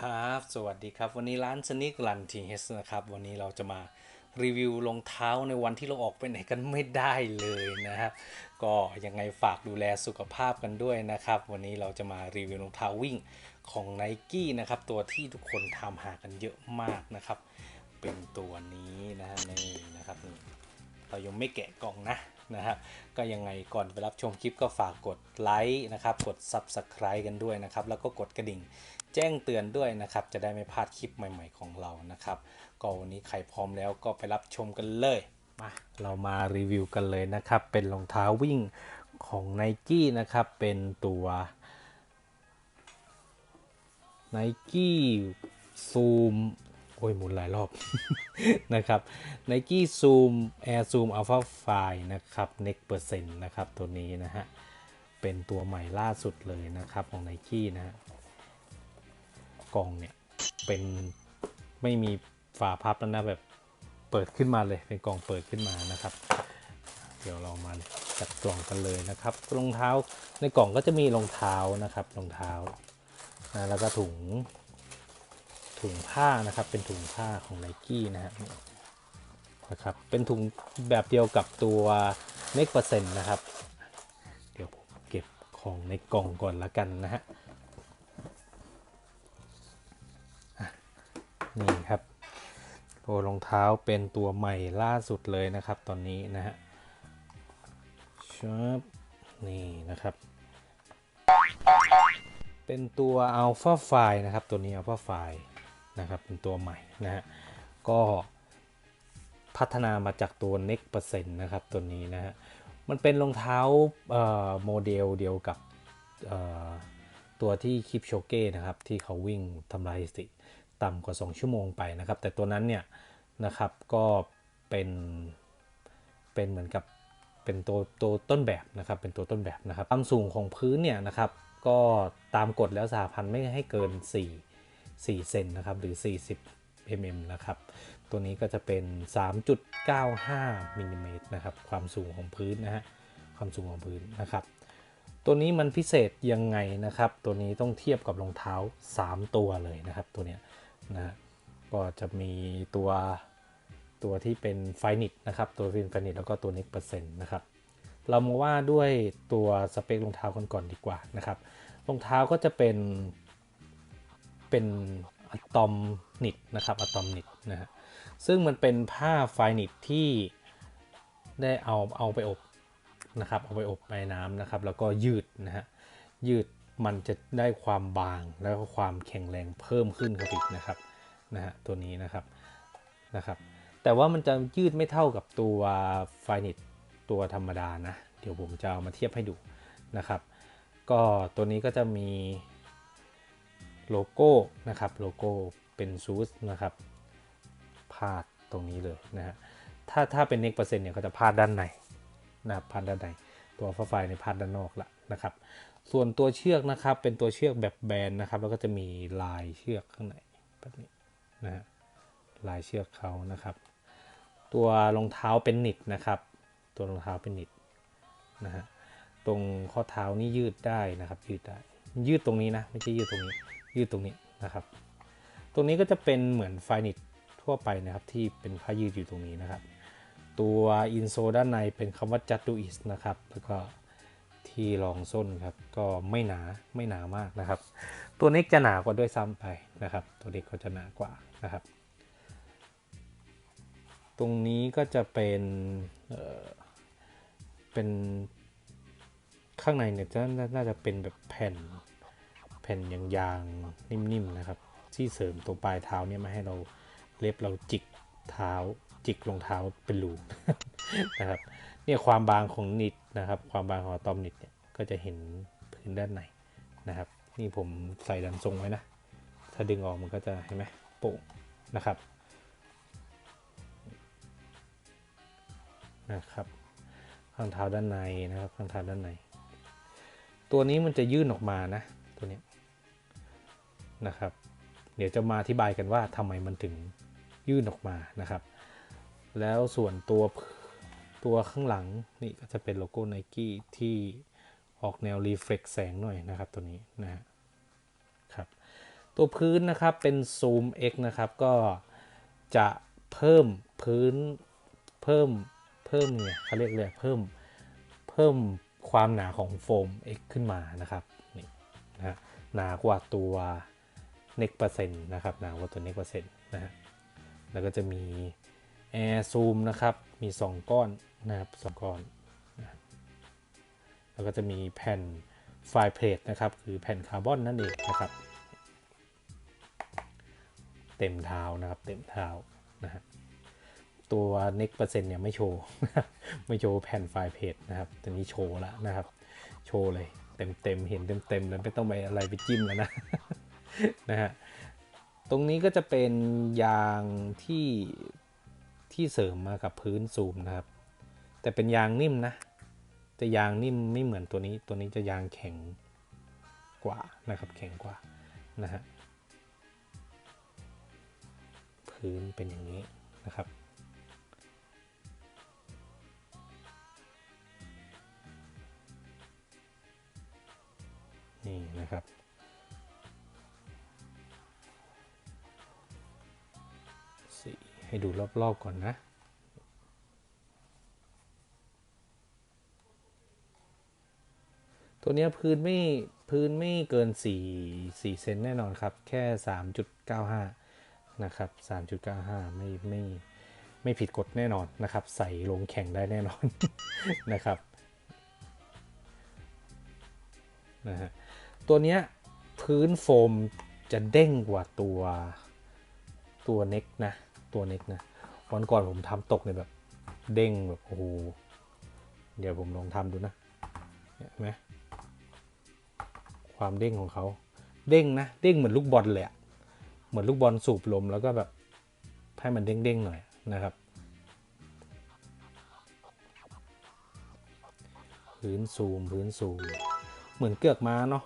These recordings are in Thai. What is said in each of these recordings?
ครับ สวัสดีครับ วันนี้ร้านสนิกรันทีเฮสนะครับ วันนี้เราจะมารีวิวรองเท้าในวันที่เราออกไปไหนกันไม่ได้เลยนะครับ ก็ยังไงฝากดูแลสุขภาพกันด้วยนะครับ วันนี้เราจะมารีวิวรองเท้าวิ่งของ n i กี้นะครับ ตัวที่ทุกคนทำหากันเยอะมากนะครับ เป็นตัวนี้นะฮะนี่นะครับนี่ เรายังไม่แกะกล่องนะนะครับก็ยังไงก่อนไปรับชมคลิปก็ฝากกดไลค์นะครับ กด Subscribe กันด้วยนะครับ แล้วก็กดกระดิ่งแจ้งเตือนด้วยนะครับ จะได้ไม่พลาดคลิปใหม่ ๆ ของเรานะครับก็วันนี้ใครพร้อมแล้วก็ไปรับชมกันเลยมาเรามารีวิวกันเลยนะครับ เป็นรองเท้าวิ่งของ n i กี้นะครับ เป็นตัว n i กี้ซูม โอ้ยหมุนหลายรอบ นะครับ Nike Zoom Air Zoom Alpha 5นะครับ Neck Percent นะครับ ตัวนี้นะฮะ เป็นตัวใหม่ล่าสุดเลยนะครับของ Nike นะฮะกล่องเนี่ย เป็นไม่มีฝาพับแล้วนะแบบเปิดขึ้นมาเลยเป็นกล่องเปิดขึ้นมานะครับ เดี๋ยวเรามาจัดกล่องกันเลยนะครับรองเท้าในกล่องก็จะมีรองเท้านะครับรองเท้านะแล้วก็ถุง ถุงผ้านะครับ เป็นถุงผ้าของ n i กี้นะฮะนะครับ เป็นถุงแบบเดียวกับตัวเน็กเปอร์เซ็นต์นะครับ เดี๋ยวผมเก็บของในกล่องก่อนละกันนะฮะนี่ครับตัวรองเท้าเป็นตัวใหม่ล่าสุดเลยนะครับ ตอนนี้นะฮะชับนี่นะครับ เป็นตัว Alpha 5นะครับ ตัวนี้ Alpha 5 นะครับเป็นตัวใหม่นะฮะก็พัฒนามาจากตัว Next Percent นะครับตัวนี้นะฮะมันเป็นรองเท้าโมเดลเดียวกับตัวที่คลิปโชเก้นะครับที่เขาวิ่งทำลายสถิติต่ำกว่า 2 ชั่วโมงไปนะครับ แต่ตัวนั้นเนี่ยนะครับก็เป็นเป็นเหมือนกับเป็นตัวตัวต้นแบบนะครับเป็นตัวต้นแบบนะครับความสูงของพื้นเนี่ยนะครับก็ตามกฎแล้วสหพันธ์ไม่ให้เกิน 4 4 เซนนะครับ หรือ 40 mm นะครับ ตัวนี้ก็จะเป็น 3.95มิลลิเมตรนะครับ ความสูงของพื้นนะฮะ ความสูงของพื้นนะครับ ตัวนี้มันพิเศษยังไงนะครับ ตัวนี้ต้องเทียบกับรองเท้า 3 ตัวเลยนะครับ ตัวเนี้ยนะก็จะมีตัวตัวที่เป็นไฟนิตนะครับ ตัวเป็นไฟนิตแล้วก็ตัวน็กเปอร์เซ็นต์นะครับ เรามาว่าด้วยตัวสเปครองเท้ากันก่อนดีกว่านะครับ รองเท้าก็จะเป็น เป็นอะตอมนิตนะครับอะตอมนิตนะฮะซึ่งมันเป็นผ้าไฟนิตที่ได้เอาเอาไปอบนะครับเอาไปอบในน้ำนะครับ แล้วก็ยืดนะฮะยืดมันจะได้ความบางแล้วก็ความแข็งแรงเพิ่มขึ้นครับอีกนะครับนะฮะตัวนี้นะครับนะครับ แต่ว่ามันจะยืดไม่เท่ากับตัวไฟนิตตัวธรรมดานะ เดี๋ยวผมจะเอามาเทียบให้ดูนะครับ ก็ตัวนี้ก็จะมี โลโก้นะครับโลโก้เป็นซูสนะครับพาดตรงนี้เลยนะฮะถ้าถ้าเป็นเน็กเปอร์เซ็นต์เนี่ยเขาจะพาดด้านในนะครับพาดด้านในตัวฟ้าไฟในพาดด้านนอกละนะครับ ส่วนตัวเชือกนะครับเป็นตัวเชือกแบบแบนนะครับแล้วก็จะมีลายเชือกข้างในแบบนี้นะฮะลายเชือกเขานะครับ ตัวรองเท้าเป็นนิดนะครับ ตัวรองเท้าเป็นนิดนะฮะตรงข้อเท้านี่ยืดได้นะครับยืดได้ยืดตรงนี้นะไม่ใช่ยืดตรงนี้ ยืดตรงนี้นะครับ ตรงนี้ก็จะเป็นเหมือนไฟนิตทั่วไปนะครับที่เป็นผ้ายืดอยู่ตรงนี้นะครับ ตัวอินโซด้านในเป็นคำว่าจัตตูอิสนะครับ แล้วก็ที่รองส้นครับก็ไม่หนาไม่หนามากนะครับ ตัวน็กจะหนากว่าด้วยซ้ำไปนะครับ ตัวเน็กก็จะหนากว่านะครับ ตรงนี้ก็จะเป็นเอ่อเป็นข้างในเนี่ยจะน่าจะเป็นแบบแผ่น ผ่นยางๆนิ่มๆนะครับ ที่เสริมตรงปลายเท้าเนี่ยมาให้เราเล็บเราจิกเท้าจิกรองเท้าเป็นรูนะครับเนี่ยความบางของนิดนะครับ ความบางของตอมนิดเนี่ยก็จะเห็นพื้นด้านในนะครับ นี่ผมใส่ดันทรงไว้นะ ถ้าดึงออกมันก็จะเห็นไหมโป่งนะครับนะครับ ข้างเท้าด้านในนะครับ ข้างเท้าด้านใน ตัวนี้มันจะยื่นออกมานะ นะครับ เดี๋ยวจะมาอธิบายกันว่าทำไมมันถึงยื่นออกมานะครับ แล้วส่วนตัวตัวข้างหลังนี่ก็จะเป็นโลโก้ไนกี้ที่ออกแนวรีเฟล็กแสงหน่อยนะครับตัวนี้นะฮะครับ ตัวพื้นนะครับเป็น Zoom X นะครับก็จะเพิ่มพื้นเพิ่มเพิ่มเนี่ยเขาเรียกเลยเพิ่มเพิ่มความหนาของโฟม X ขึ้นมานะครับนี่นะฮะหนากว่าตัว Next เปอร์เซ็นต์นะครับนาว่าตัว Next เปอร์เซ็นต์นะฮะแล้วก็จะมี Air Zoom นะครับ มี 2 ก้อนนะครับสองก้อนนะแล้วก็จะมีแผ่นไฟเพลทนะครับ คือแผ่นคาร์บอนนั่นเองนะครับ เต็มเท้านะครับเต็มเท้านะฮะตัว next เปอร์เซ็นต์เนี่ยไม่โชว์ ไม่โชว์แผ่นไฟล์เพจนะครับตัวนี้โชว์แล้วนะครับ โชว์เลย เต็มเต็มเห็นเต็มเต็มแล้วไม่ต้องไปอะไรไปจิ้มแล้วนะ นะฮะตรงนี้ก็จะเป็นยางที่ที่เสริมมากับพื้นซูมนะครับ แต่เป็นยางนิ่มนะแต่ยางนิ่มไม่เหมือนตัวนี้ ตัวนี้จะยางแข็งกว่านะครับแข็งกว่านะฮะพื้นเป็นอย่างนี้นะครับ นี่นะครับ ให้ดูรอบๆก่อนนะ ตัวนี้พื้นไม่พื้นไม่เกิน 4 4 เซนแน่นอนครับ แค่ 3.95 นะครับ 3.95 ไม่ไม่ไม่ผิดกฎแน่นอนนะครับ ใส่ลงแข่งได้แน่นอนนะครับนะฮะตัวนี้พื้นโฟมจะเด้งกว่าตัวตัวเน็กนะ ตัวเน็กนะวันก่อนผมทำตกเนี่ยแบบ เด้งแบบโอ้โหเดี๋ยวผมลองทำดูนะเห็นไหมความเด้งของเขาเด้งนะเด้งเหมือนลูกบอลเลยอะเหมือนลูกบอลสูบลมแล้วก็แบบให้มันเด้งๆหน่อยนะครับพื้นซูมพื้นซูม เหมือนเกือกม้าเนาะ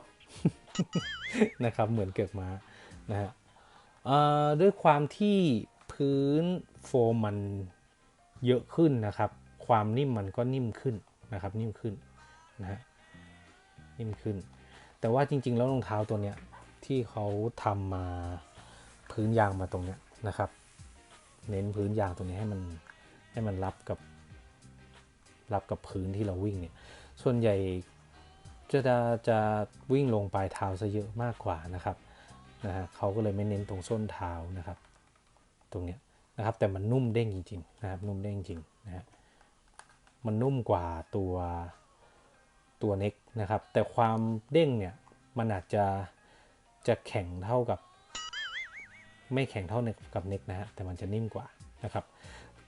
นะครับเหมือนเกือกม้านะฮะอ่อด้วยความที่ พื้นโฟมมันเยอะขึ้นนะครับ ความนิ่มมันก็นิ่มขึ้นนะครับ นิ่มขึ้นนะฮะนิ่มขึ้น แต่ว่าจริง ๆ แล้วรองเท้าตัวเนี้ยที่เขาทำมาพื้นยางมาตรงเนี้ยนะครับ เน้นพื้นยางตรงนี้ให้มันให้มันรับกับรับกับพื้นที่เราวิ่งเนี่ยส่วนใหญ่จะจะจะวิ่งลงปลายเท้าซะเยอะมากกว่านะครับนะฮะเขาก็เลยไม่เน้นตรงส้นเท้านะครับ ตรงเนี้ยนะครับ แต่มันนุ่มเด้งจริงๆนะครับ นุ่มเด้งจริงนะฮะมันนุ่มกว่าตัวตัวเน็กนะครับ แต่ความเด้งเนี่ยมันอาจจะจะแข็งเท่ากับ ไม่แข็งเท่าเน็กกับเน็กนะฮะแต่มันจะนิ่มกว่านะครับ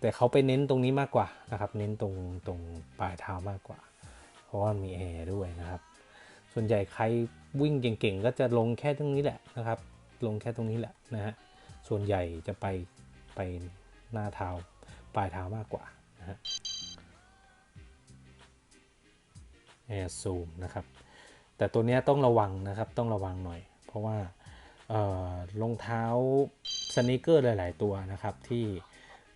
แต่เขาไปเน้นตรงนี้มากกว่านะครับ เน้นตรงตรงปลายเท้ามากกว่า เพราะว่ามีแอร์ด้วยนะครับ ส่วนใหญ่ใครวิ่งเก่งๆ ก็จะลงแค่ตรงนี้แหละนะครับ ลงแค่ตรงนี้แหละนะฮะส่วนใหญ่จะไป ไปหน้าเท้าปลายเท้ามากกว่านะฮะแอร์ซูมนะครับ แต่ตัวนี้ต้องระวังนะครับต้องระวังหน่อย เพราะว่ารองเท้าสนิเกอร์หลาย ๆ ตัวนะครับที่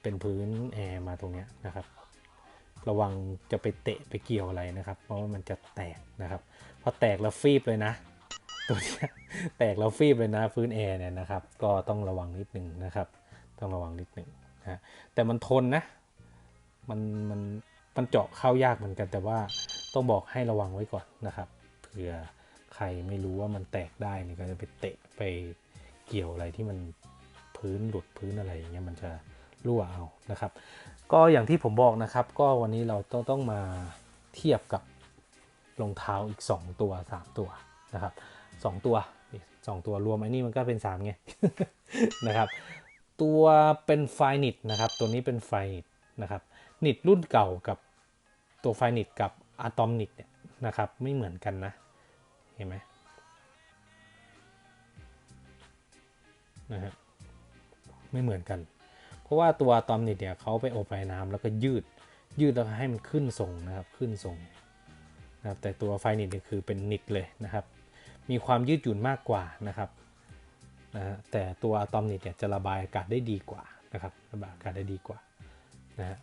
เป็นพื้นแอร์มาตรงนี้นะครับ ระวังจะไปเตะไปเกี่ยวอะไรนะครับ เพราะว่ามันจะแตกนะครับพอแตกแล้วฟีบเลยนะ ตัวนี้แตกแล้วฟีบเลยนะพื้นแอร์เนี่ยนะครับ ก็ต้องระวังนิดนึงนะครับ ต้องระวังนิดหนึ่งนะฮะแต่มันทนนะมันมันมันเจาะเข้ายากเหมือนกันแต่ว่าต้องบอกให้ระวังไว้ก่อนนะครับเผื่อใครไม่รู้ว่ามันแตกได้เนี่ยก็จะไปเตะไปเกี่ยวอะไรที่มันพื้นหลุดพื้นอะไรอย่างเงี้ยมันจะรั่วเอานะครับ ก็อย่างที่ผมบอกนะครับ ก็วันนี้เราต้องต้องมาเทียบกับรองเท้าอีก 2 ตัว 3 ตัวนะครับ 2 ตัวนี่สองตัวรวมไอ้นี่มันก็เป็น3ไงนะครับ ตัวเป็นไฟนิตนะครับ ตัวนี้เป็นไฟนิตนะครับ นิตรุ่นเก่ากับตัวไฟนิตกับอะตอมนิตเนี่ยนะครับ ไม่เหมือนกันนะ เห็นไหมนะฮะไม่เหมือนกัน เพราะว่าตัวอะตอมนิตเนี่ยเขาไปอบไอ้น้ำแล้วก็ยืดยืดแล้วให้มันขึ้นทรงนะครับขึ้นทรงนะครับแต่ตัวไฟนิตเนี่ยคือเป็นนิตเลยนะครับ มีความยืดหยุ่นมากกว่านะครับ นะฮะแต่ตัวอะตอมนิตเนี่ยจะระบายอากาศได้ดีกว่านะครับระบายอากาศได้ดีกว่านะฮะ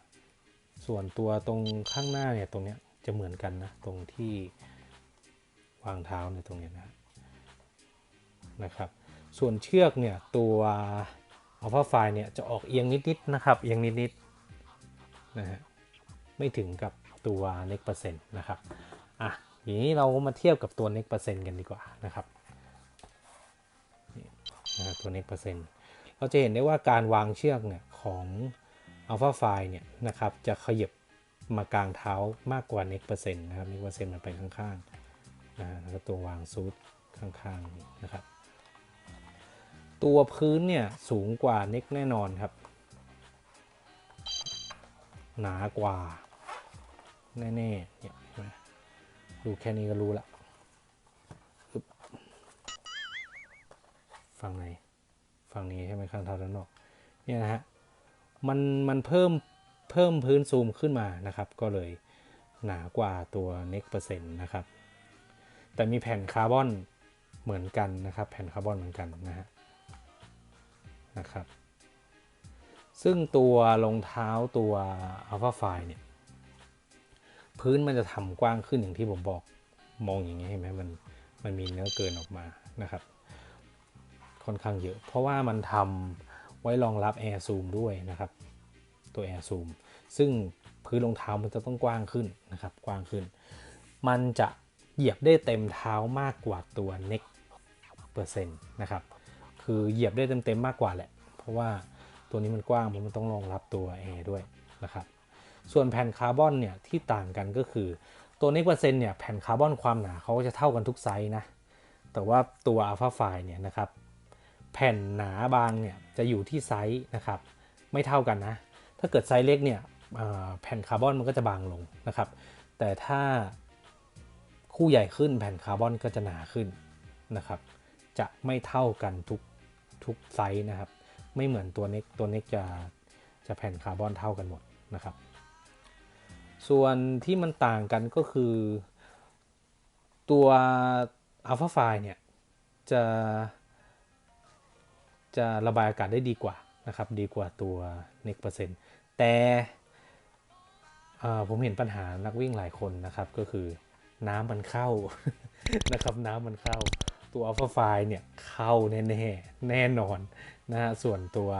ส่วนตัวตรงข้างหน้าเนี่ยตรงเนี้ยจะเหมือนกันนะตรงที่วางเท้าในยตรงเนี้ยนะนะครับ ส่วนเชือกเนี่ยตัวอัลฟาไฟเนี่ยจะออกเอียงนิดๆนะครับเอียงนิดๆนะฮะไม่ถึงกับตัวเน็กเปอร์เซ็นต์นะครับอะทีนี้เรามาเทียบกับตัวเน็กเปอร์เซ็นต์กันดีกว่านะครับัวเน็กเปอร์เซ็นต์เราจะเห็นได้ว่าการวางเชือกเนี่ยของอัลฟาไฟเนี่ยนะครับจะขยับมากลางเท้ามากกว่าเน็กเปอร์เซ็นต์นะครับเน็กเปอร์เซ็นต์มันไปข้างๆนะแล้วก็ตัววางซูดข้างๆนะครับ ตัวพื้นเนี่ยสูงกว่าเน็กแน่นอนครับ หนากว่าแน่ๆเนี่ยดูแค่นี้ก็รู้ละฝั่งไหน ฝั่งนี้ใช่ไหมข้างเท้าด้านนอกเนี่ยนะฮะมันมันเพิ่มเพิ่มพื้นซูมขึ้นมานะครับ ก็เลยหนากว่าตัวเน็กเปอร์เซ็นต์นะครับ แต่มีแผ่นคาร์บอนเหมือนกันนะครับ แผ่นคาร์บอนเหมือนกันนะฮะนะครับ ซึ่งตัวรองเท้าตัว Alpha f i เนี่ย พื้นมันจะทำกว้างขึ้นอย่างที่ผมบอกมองอย่างนี้เห็นไหมมันมันมีเนื้อเกินออกมานะครับ ค่อนข้างเยอะ เพราะว่ามันทำไว้รองรับ Air Zoom ด้วยนะครับ ตัว Air Zoom ซึ่งพื้นรองเท้ามันจะต้องกว้างขึ้นนะครับ กว้างขึ้น มันจะเหยียบได้เต็มเท้ามากกว่าตัว Neck เปอร์เซ็นต์นะครับ คือเหยียบได้เต็มๆมากกว่าแหละ เพราะว่าตัวนี้มันกว้างมันต้องรองรับตัวแอร์ด้วยนะครับ ส่วนแผ่นคาร์บอนเนี่ยที่ต่างกันก็คือตัวนี้เปอร์เซ็นต์เนี่ยแผ่นคาร์บอนความหนาเขาก็จะเท่ากันทุกไซส์นะแต่ว่าตัวอัลฟาไฟเนี่ยนะครับ แผ่นหนาบางเนี่ยจะอยู่ที่ไซส์นะครับ ไม่เท่ากันนะ ถ้าเกิดไซส์เล็กเนี่ยแผ่นคาร์บอนมันก็จะบางลงนะครับ แต่ถ้าคู่ใหญ่ขึ้นแผ่นคาร์บอนก็จะหนาขึ้นนะครับ จะไม่เท่ากันทุกทุกไซส์นะครับ ไม่เหมือนตัวเน็กตัวเน็กจะจะแผ่นคาร์บอนเท่ากันหมดนะครับ ส่วนที่มันต่างกันก็คือตัวอัลฟาไฟเนี่ยจะ จะระบายอากาศได้ดีกว่านะครับ ดีกว่าตัวเน็กเปอร์เซ็นต์แต่ผมเห็นปัญหานักวิ่งหลายคนนะครับก็คือน้ำมันเข้านะครับน้ำมันเข้าตัวอัลฟาไฟเนี่ยเข้าแน่ๆแน่นอนนะฮะส่วนตัว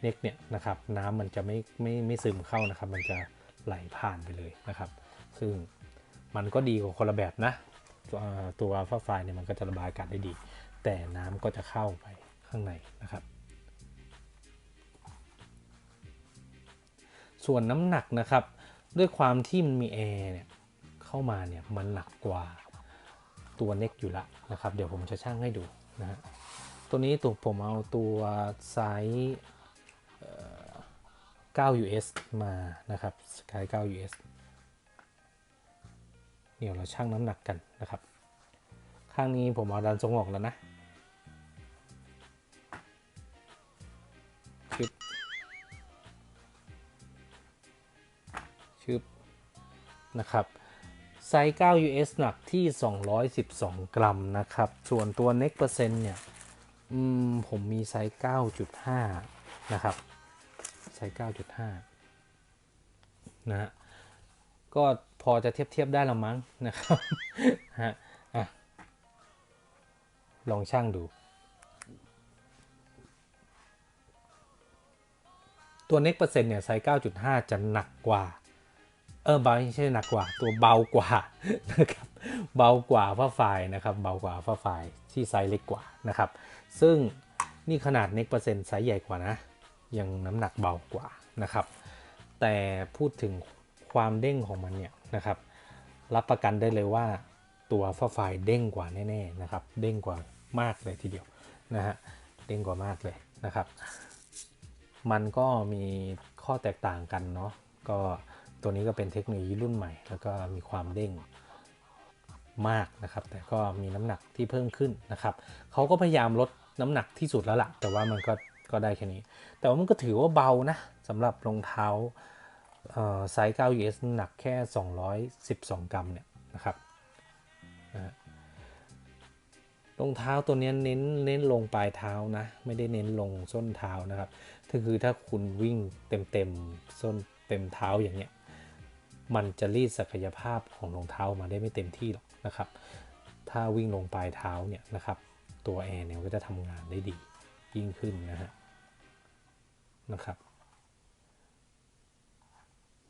เน็กเนี่ยนะครับน้ำมันจะไม่ไม่ไม่ซึมเข้านะครับ มันจะไหลผ่านไปเลยนะครับ ซึ่งมันก็ดีกว่าคนละแบบนะ ตัวอัลฟาไฟเนี่ยมันก็จะระบายอากาศได้ดี แต่น้ำก็จะเข้าไป ข้างในนะครับ ส่วนน้ำหนักนะครับ ด้วยความที่มันมีแอร์เนี่ยเข้ามาเนี่ยมันหนักกว่าตัวเน็กอยู่ละนะครับ เดี๋ยวผมจะช่างให้ดูนะฮะตัวนี้ตัวผมเอาตัวไซส์9 US มานะครับสกาย9 US เดี๋ยวเราชั่งน้ำหนักกันนะครับ ข้างนี้ผมเอาดันทรงออกแล้วนะ ชึบชึบนะครับ ไซส์ 9 US หนักที่ 212 กรัมนะครับ ส่วนตัว neck เปอร์เซ็นต์เนี่ยผมมีไซส์ 9.5 นะครับ ไซส์ 9.5 นะฮะ ก็พอจะเทียบเทียบได้ละมั้งนะครับ ฮะ ลองช่างดู ตัว neck เปอร์เซ็นต์เนี่ยไซส์9.5 จะหนักกว่า เออเบาไม่ใช่หนักกว่า ตัวเบากว่านะครับ เบากว่าผ้าไฟนะครับ เบากว่าผ้าไฟที่ไซส์เล็กกว่านะครับ ซึ่งนี่ขนาดเน็กเปอร์เซ็นต์ไซส์ใหญ่กว่านะ ยังน้ำหนักเบากว่านะครับ แต่พูดถึงความเด้งของมันเนี่ยนะครับ รับประกันได้เลยว่าตัวฟ้าไฟเด้งกว่าแน่ๆนะครับ เด้งกว่ามากเลยทีเดียวนะฮะ เด้งกว่ามากเลยนะครับ มันก็มีข้อแตกต่างกันเนาะก็ตัวนี้ก็เป็นเทคโนโลยีรุ่นใหม่ แล้วก็มีความเด้งมากนะครับ แต่ก็มีน้ำหนักที่เพิ่มขึ้นนะครับเขาก็พยายามลดน้ำหนักที่สุดแล้วละ่ะ แต่ว่ามันก็ก็ได้แค่นี้ แต่ว่ามันก็ถือว่าเบานะสำหรับรองเท้าไซส์9 US หนักแค่ 212 กรัมเนี่ยนะครับรองเท้าตัวนี้เน้นเน้นลงปลายเท้านะ ไม่ได้เน้นลงส้นเท้านะครับ ถ้าคือถ้าคุณวิ่งเต็มเต็มส้นเต็มเท้าอย่างเงี้ย มันจะรีดศักยภาพของรองเท้ามาได้ไม่เต็มที่หรอกนะครับ ถ้าวิ่งลงปลายเท้าเนี่ยนะครับ ตัวแอร์เนี่ยก็จะทำงานได้ดียิ่งขึ้นนะฮะนะครับ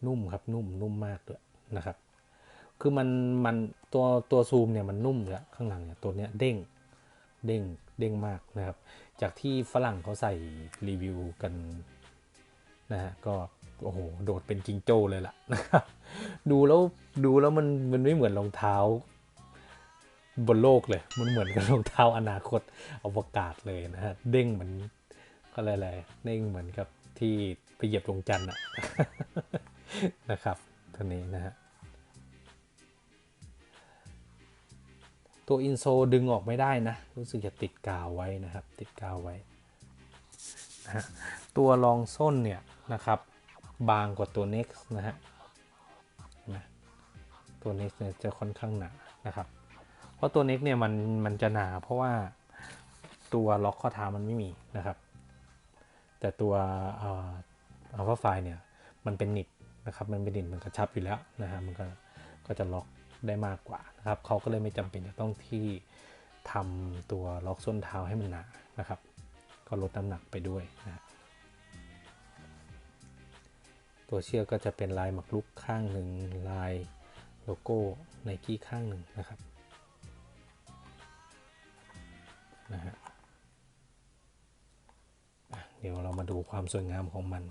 นุ่มครับนุ่มนุ่มมากด้วยนะครับ คือมันมันตัวตัวซูมเนี่ยมันนุ่มเลยข้างหลังเนี่ยตัวเนี้ยเด้งเด้ง เด้งมากนะครับ จากที่ฝรั่งเขาใส่รีวิวกันนะฮะก็โอ้โหโดดเป็นจิงโจ้เลยล่ะนะครับดูแล้วดูแล้วมันมันไม่เหมือนรองเท้า บนโลกเลย มันเหมือนกับรองเท้าอนาคตอวกาศเลยนะฮะเด้งเหมือนก็อะไรๆเด้งเหมือนกับที่ไปเหยียบดวงจันทร์อะนะครับตัวนี้นะฮะ ตัวอินโซดึงออกไม่ได้นะ รู้สึกจะติดกาวไว้นะครับ ติดกาวไว้นะฮะตัวรองส้นเนี่ยนะครับ บางกว่าตัว next นะฮะนะตัว next เนี่ยจะค่อนข้างหนานะครับ เพราะตัว next เนี่ยมันมันจะหนาเพราะว่าตัวล็อกข้อเท้ามันไม่มีนะครับ แต่ตัวอัลฟาไฟเนี่ยมันเป็นหนิบนะครับ มันเป็นหนิบมันกระชับอยู่แล้วนะฮะมันก็ก็จะล็อกได้มากกว่า นะครับเขาก็เลยไม่จำเป็นจะต้องที่ทำตัวล็อกส้นเท้าให้มันหนานะครับ ก็ลดน้ำหนักไปด้วยนะตัวเชือกก็จะเป็นลายหมักลุกข้างหนึ่งลายโลโก้ไนกี้ข้างหนึ่งนะครับนะฮะเดี๋ยวเรามาดูความสวยงามของมัน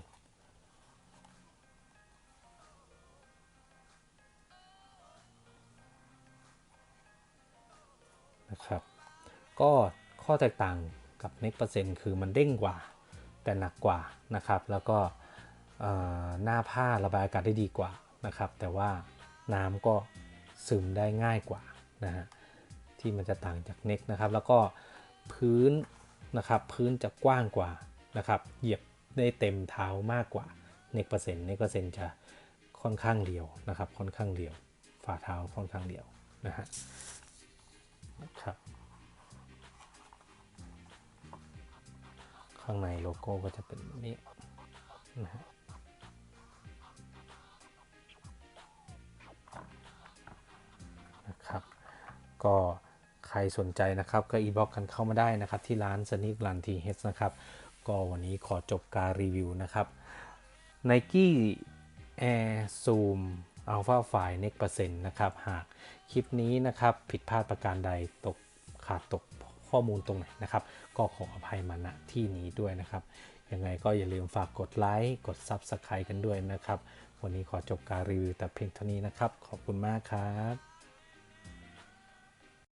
ครับ ก็ข้อแตกต่างกับ next เปอร์เซ็นต์คือมันเด้งกว่า แต่หนักกว่านะครับ แล้วก็หน้าผ้าระบายอากาศได้ดีกว่านะครับ แต่ว่าน้ำก็ซึมได้ง่ายกว่านะฮะที่มันจะต่างจาก next นะครับ แล้วก็พื้นนะครับพื้นจะกว้างกว่านะครับเหยียบได้เต็มเท้ามากกว่า next เปอร์เซ็นต์ next เปอร์เซ็นต์จะค่อนข้างเดียวนะครับ ค่อนข้างเดียวฝ่าเท้าค่อนข้างเดียวนะฮะ นะครับ ข้างในโลโก้ก็จะเป็นนี้นะฮะนะครับก็ใครสนใจนะครับก็อีบ็อกกันเข้ามาได้นะครับที่ร้านสนิกลันทีเฮสนะครับก็วันนี้ขอจบการรีวิวนะครับ Nike Air Zoom Alpha f i Next Percent นะครับ หากคลิปนี้นะครับผิดพลาดประการใดตกขาดตกข้อมูลตรงไหนนะครับ ก็ขออภัยมาณที่นี้ด้วยนะครับ ยังไงก็อย่าลืมฝากกดไลค์กด Subscribe กันด้วยนะครับ วันนี้ขอจบการรีวิวแต่เพียงเท่านี้นะครับ ขอบคุณมากครับ